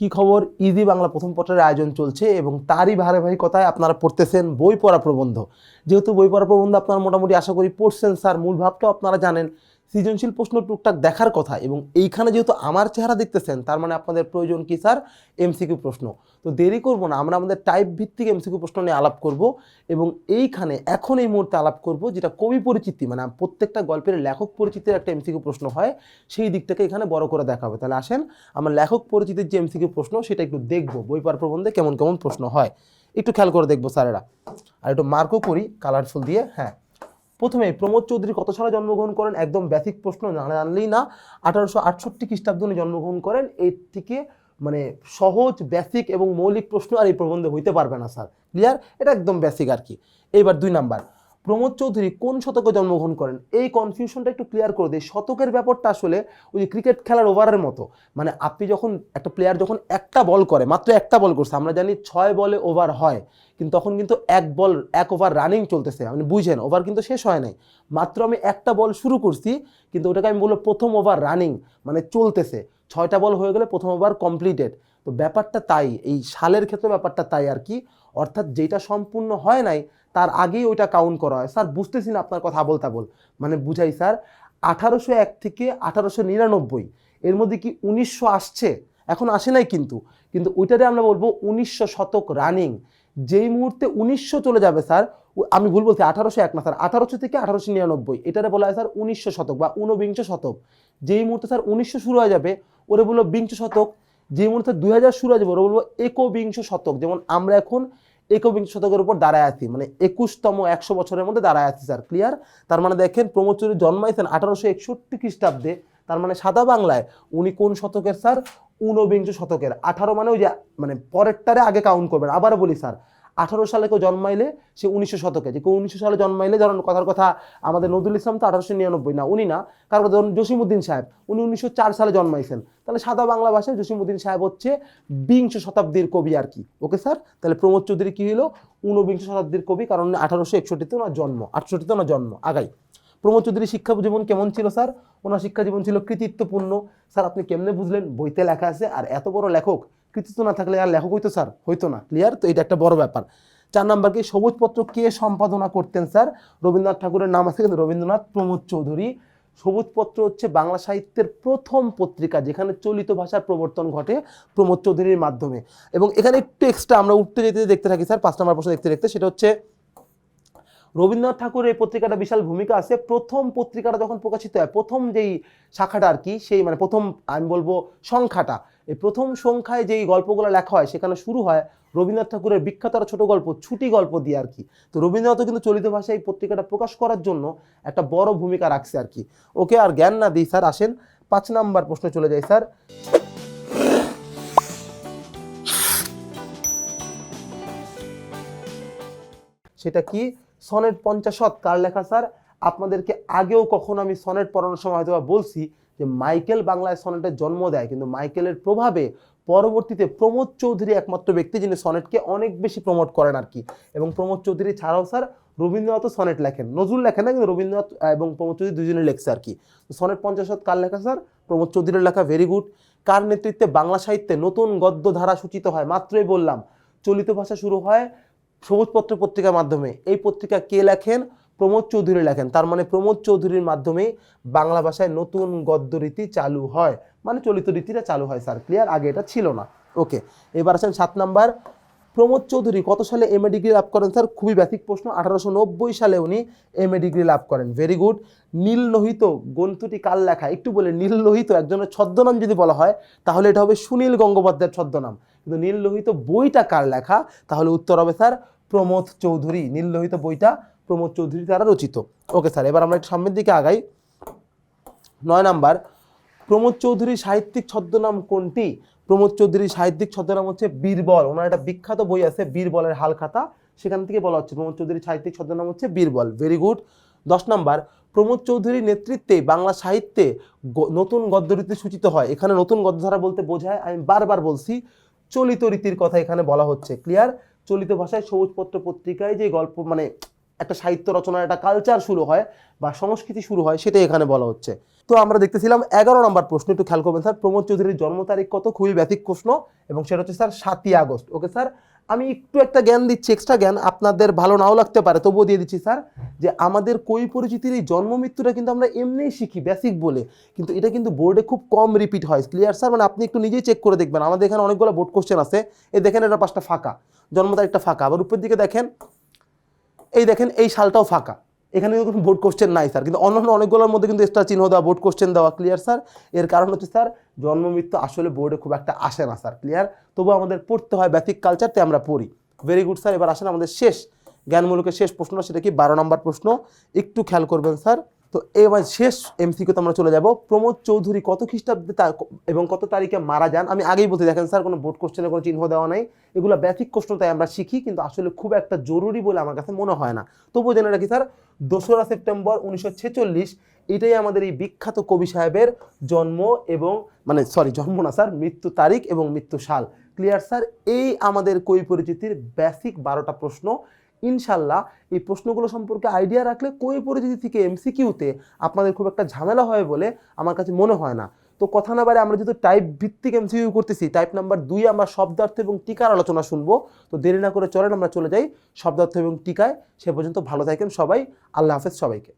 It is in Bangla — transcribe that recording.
কি খবর? ইজি বাংলা প্রথম পত্রের আয়োজন চলছে এবং তারই ধারাবাহিকতায় আপনারা পড়তেছেন বই পড়া প্রবন্ধ। যেহেতু বই পড়া প্রবন্ধ আপনারা মোটামুটি আশা করি পড়ছেন, স্যার। মূল ভাবটাও আপনারা জানেন। সৃজনশীল প্রশ্ন টুকটাক দেখার কথা এবং এইখানে যেহেতু আমার চেহারা দেখতেছেন, তার মানে আপনাদের প্রয়োজন কি স্যার? এমসিকিউ প্রশ্ন। তো দেরি করব না, আমরা আমাদের টাইপ ভিত্তিক এমসিকিউ প্রশ্ন নিয়ে আলাপ করব এবং এইখানে এখন এই মুহূর্তে আলাপ করব যেটা কবি পরিচিতি মানে প্রত্যেকটা গল্পের লেখক পরিচিতির একটা এমসিকিউ প্রশ্ন হয়, সেই দিকটাকে এখানে বড় করে দেখাবে। তাহলে আসেন, আমার লেখক পরিচিতির যে এমসিকিউ প্রশ্ন সেটা একটু দেখব, বই পার প্রবন্ধে কেমন কেমন প্রশ্ন হয়। একটু খেয়াল করে দেখব স্যারেরা। আর একটু মার্কও করি কালারফুল দিয়ে হ্যাঁ। প্রথমে প্রমোদ চৌধুরী কত সালে জন্মগ্রহণ করেন? একদম বেসিক প্রশ্ন জানা জানলেই না। আঠারোশো আটষট্টি খ্রিস্টাব্দে জন্মগ্রহণ করেন। এর থেকে মানে সহজ বেসিক এবং মৌলিক প্রশ্ন আর এই প্রবন্ধে হইতে পারবে না স্যার ক্লিয়ার এটা একদম ব্যাসিক আর কি। এইবার দুই নাম্বার। প্রমোদ চৌধুরী কোন শতকে জন্মগ্রহণ করেন? এই কনফিউশনটা একটু ক্লিয়ার করে দিই। শতকের ব্যাপারটা আসলে ওই ক্রিকেট খেলার ওভারের মতো। মানে আপনি যখন একটা প্লেয়ার যখন একটা বল করে, মাত্র একটা বল করছে, আমরা জানি ছয় বলে ওভার হয়, কিন্তু তখন কিন্তু এক বল এক ওভার রানিং চলতেছে। আপনি বুঝেন ওভার কিন্তু শেষ হয় নাই। মাত্র আমি একটা বল শুরু করছি, কিন্তু ওটাকে আমি বলব প্রথম ওভার রানিং মানে চলতেছে। ছয়টা বল হয়ে গেলে প্রথম ওভার কমপ্লিটেড তো ব্যাপারটা তাই, এই সালের ক্ষেত্রে ব্যাপারটা তাই আর কি। অর্থাৎ যেটা সম্পূর্ণ হয় নাই তার আগেই ওইটা কাউন্ট করা হয়। স্যার, বুঝতেছি না আপনার কথা বলতা বল মানে বুঝাই, স্যার, আঠারোশো এক থেকে আঠারোশো নিরানব্বই, এর মধ্যে কি উনিশশো আসছে? এখন আসে নাই কিন্তু। কিন্তু ওইটারে আমরা বলব উনিশশো শতক রানিং যেই মুহূর্তে উনিশশো চলে যাবে, স্যার আমি ভুল বলছি, আঠারোশো এক না, স্যার, আঠারোশো থেকে আঠারোশো নিরানব্বই, এটারে বলা হয়, স্যার, উনিশশো শতক বা ঊনবিংশ শতক। যেই মুহূর্তে, স্যার, উনিশশো শুরু হয়ে যাবে, ওরে বলব বিংশ শতক। যে মুহূর্তে দুই হাজার শুরু হয়ে যাবে, ওরা বলব একবিংশ শতক। যেমন আমরা এখন একবিংশ শতকের উপর দাঁড়ায় আছি। মানে একুশতম একশো বছরের মধ্যে দাঁড়ায় আছি, স্যার। ক্লিয়ার তার মানে দেখেন প্রমোদ চৌধুরী জন্মাইছেন আঠারোশো একষট্টি খ্রিস্টাব্দে। তার মানে সাদা বাংলায় উনি কোন শতকের, স্যার? ঊনবিংশ শতকের। আঠারো মানে ওই যে মানে পরেরটারে আগে কাউন্ট করবেন। আবার বলি, স্যার আঠারো সালে কেউ জন্মাইলে সে উনিশশো শতকে, যে কেউ উনিশশো সালে জন্মাইলে, ধরুন কথার কথা আমাদের নজরুল ইসলাম তো আঠারোশো নিরানব্বই, না উনি না, কারণ ধরুন জসিমুদ্দিন সাহেব, উনি উনিশশো চার সালে জন্মাইছেন। তাহলে সাদা বাংলা ভাষায় জসিমুদ্দিন সাহেব হচ্ছে বিংশ শতাব্দীর কবি আর কি। Okay sir? তাহলে প্রমোদ চৌধুরী কী হলো ঊনবিংশ শতাব্দীর কবি, কারণ আঠারোশো একষট্টিতে ওনার জন্ম, আটষট্টিতে ওনার জন্ম, আগাই। প্রমোদ চৌধুরীর শিক্ষা জীবন কেমন ছিল স্যার? ওনার শিক্ষা জীবন ছিল কৃতিত্বপূর্ণ। স্যার, আপনি কেমনে বুঝলেন? বইতে লেখা আছে, আর এত বড় লেখক কৃতিত্ব না থাকলে আর লেখক হইতো স্যার, হইতো না ক্লিয়ার তো এটা একটা বড় ব্যাপার। চার নাম্বার কি? সবুজপত্র কে সম্পাদনা করতেন স্যার? রবীন্দ্রনাথ ঠাকুরের নাম আছে কিন্তু রবীন্দ্রনাথ প্রমোদ চৌধুরী। সবুজপত্র হচ্ছে বাংলা সাহিত্যের প্রথম পত্রিকা যেখানে চলিত ভাষার প্রবর্তন ঘটে প্রমোদ চৌধুরীর মাধ্যমে। এবং এখানে একটু এক্সট্রা আমরা উঠতে যেতে দেখতে থাকি স্যার, পাঁচ নম্বর প্রশ্ন দেখতে দেখতে, সেটা হচ্ছে রবীন্দ্রনাথ ঠাকুরের এই পত্রিকাটা বিশাল ভূমিকা আছে। প্রথম পত্রিকাটা যখন প্রকাশিত হয়, প্রথম যেই শাখাটা আর কি, সেই মানে প্রথম আমি বলব সংখ্যাটা, এই প্রথম সংখ্যায় যেই গল্পগুলো লেখা হয়, সেখানে শুরু হয় রবীন্দ্রনাথ ঠাকুরের বিখ্যাত ছোট গল্প, ছুটি গল্প দিয়ে আর কি। তো রবীন্দ্রনাথও কিন্তু চলিত ভাষায় এই পত্রিকাটা প্রকাশ করার জন্য একটা বড় ভূমিকা রাখছে আর কি। ওকে আর জ্ঞান না দিই স্যার, আসেন। পাঁচ নাম্বার প্রশ্ন চলে যাই স্যার। সেটা কি? সনেট পঞ্চাশত কার লেখা, স্যার, আপনাদেরকে আগেও কখনো আমি সনেট পড়ানোর সময় হয়তো বলছি যে মাইকেল বাংলায় সনেটের জন্ম দেয়, কিন্তু মাইকেলের প্রভাবে পরবর্তীতে প্রমোদ চৌধুরী একমাত্র ব্যক্তি যিনি সনেটকে অনেক বেশি প্রমোট করেন আর কি। এবং প্রমোদ চৌধুরী ছাড়াও, স্যার, রবীন্দ্রনাথও সনেট লেখেন, নজরুল লেখেন না, কিন্তু রবীন্দ্রনাথ এবং প্রমোদ চৌধুরী দুজনে লেখছে আর কি। সনেট পঞ্চাশত কার লেখা, স্যার? প্রমোদ চৌধুরীর লেখা, ভেরি গুড। কার নেতৃত্বে বাংলা সাহিত্যে নতুন গদ্য ধারা সূচিত হয়? মাত্রই বললাম, চলিত ভাষা শুরু হয় সবুজপত্র পত্রিকার মাধ্যমে। এই পত্রিকা কে লেখেন? প্রমোদ চৌধুরী লেখেন। তার মানে প্রমোদ চৌধুরীর মাধ্যমে বাংলা ভাষায় নতুন গদ্য রীতি চালু হয়। মানে চলিত রীতিটা চালু হয়, স্যার। ক্লিয়ার আগে এটা ছিল না। ওকে এবার আছেন সাত নাম্বার। প্রমোদ চৌধুরী, কত সালে এম এ ডিগ্রি লাভ করেন স্যার? খুবই ব্যতিক প্রশ্ন, আঠারোশো নব্বই সালে উনি এম এ ডিগ্রি লাভ করেন। ভেরি গুড নীল লোহিত, গ্রন্থটি কার লেখা? একটু বলে, নীল লোহিত একজনের ছদ্মনাম যদি বলা হয়, তাহলে এটা হবে সুনীল গঙ্গোপাধ্যায়ের ছদ্মনাম। কিন্তু নীল লোহিত বইটা কার লেখা? তাহলে উত্তর হবে স্যার, প্রমোদ চৌধুরী। নীল লোহিত বইটা প্রমোদ চৌধুরী দ্বারা রচিত। ওকে স্যার, এবার আমরা একটু সামনের দিকে আগাই। নয় নাম্বার, প্রমোদ চৌধুরীর সাহিত্যিক ছদ্মনাম কোনটি? প্রমোদ চৌধুরীর সাহিত্যিক ছদ্মনাম হচ্ছে বীরবল। ওনার একটা বিখ্যাত বই আছে, বীরবলের হালখাতা। সেখান থেকে বলা হচ্ছে প্রমোদ চৌধুরীর সাহিত্যিক ছদ্মনাম হচ্ছে বীরবল। ভেরি গুড দশ নম্বর, প্রমোদ চৌধুরীর নেতৃত্বে বাংলা সাহিত্যে নতুন গদ্যরীতি সূচিত হয়। এখানে নতুন গদ্যধারা বলতে বোঝায়, আমি বারবার বলছি, চলিত রীতির কথা এখানে বলা হচ্ছে। ক্লিয়ার চলিত ভাষায় সবুজপত্র পত্রিকায় যে গল্প মানে একটা সাহিত্য রচনার একটা কালচার শুরু হয় বা সংস্কৃতি শুরু হয়, সেটাই এখানে বলা হচ্ছে। তো আমরা দেখতেছিলাম এগারো নম্বর প্রশ্ন। একটু খেয়াল করবেন স্যার, প্রমোদ চৌধুরীর জন্ম তারিখ কত? খুবই ব্যতিক প্রশ্ন এবং সেটা হচ্ছে স্যার সাতই আগস্ট। ওকে স্যার, আমি একটু একটা জ্ঞান দিচ্ছি এক্সট্রা জ্ঞান, আপনাদের ভালো নাও লাগতে পারে, তবুও দিয়ে দিচ্ছি স্যার, যে আমাদের কই পরিচিতির এই জন্ম মৃত্যুটা কিন্তু আমরা এমনিই শিখি বেসিক বলে। কিন্তু এটা কিন্তু বোর্ডে খুব কম রিপিট হয় ক্লিয়ার স্যার? মানে আপনি একটু নিজেই চেক করে দেখবেন। আমাদের এখানে অনেকগুলো বোর্ড কোশ্চেন আছে। এই দেখেন এটা পাঁচটা ফাঁকা, জন্ম তারিখটা ফাঁকা। আবার উপরের দিকে দেখেন, এই দেখেন এই সালটাও ফাঁকা। এখানে কিন্তু কোনো বোর্ড কোশ্চেন নাই স্যার কিন্তু অন্যান্য অনেকগুলোর মধ্যে কিন্তু এক্সট্রা চিহ্ন দেওয়া বোর্ড কোশ্চেন দেওয়া ক্লিয়ার স্যার এর কারণ হচ্ছে স্যার জন্ম, মৃত্যু আসলে বোর্ডে খুব একটা আসে না স্যার ক্লিয়ার তবু আমাদের পড়তে হয় ব্যাথিক কালচারতে আমরা পড়ি। ভেরি গুড স্যার এবার আসেন আমাদের শেষ, জ্ঞানমূলকের শেষ প্রশ্ন, সেটা কি? বারো নম্বর প্রশ্ন। একটু খেয়াল করবেন স্যার তো এবার শেষ এমসিকিউতে আমরা চলে যাব। প্রমোদ চৌধুরী কত খ্রিস্টাব্দে এবং কত তারিখে মারা যান? আমি আগেই বলতে দেখেন, স্যার, কোনো বোর্ড কোশ্চেনের কোনো চিহ্ন দেওয়া নাই। এগুলো বেসিক প্রশ্ন তাই আমরা শিখি, কিন্তু আসলে খুব একটা জরুরি বলে আমার কাছে মনে হয় না। তবুও জেনে রাখি, স্যার, দোসরা সেপ্টেম্বর উনিশশো ছেচল্লিশ, এটাই আমাদের এই বিখ্যাত কবি সাহেবের জন্ম এবং মানে সরি জন্ম না, স্যার, মৃত্যু তারিখ এবং মৃত্যু সাল। Clear sir? এই আমাদের কই পরিচিতির বেসিক বারোটা প্রশ্ন। ইনশাল্লাহ এই প্রশ্নগুলো সম্পর্কে আইডিয়া রাখলে কই পরিচিতি থেকে এমসিকিউতে আপনাদের খুব একটা ঝামেলা হয় বলে আমার কাছে মনে হয় না। তো কথা না বারে আমরা যেহেতু টাইপ ভিত্তিক এমসিকিউ করতেছি টাইপ নাম্বার দুই আমরা শব্দার্থ এবং টিকার আলোচনা শুনব। তো দেরি না করে চলেন আমরা চলে যাই শব্দার্থ এবং টিকায়। সে পর্যন্ত ভালো থাকেন সবাই। আল্লাহ হাফেজ সবাইকে।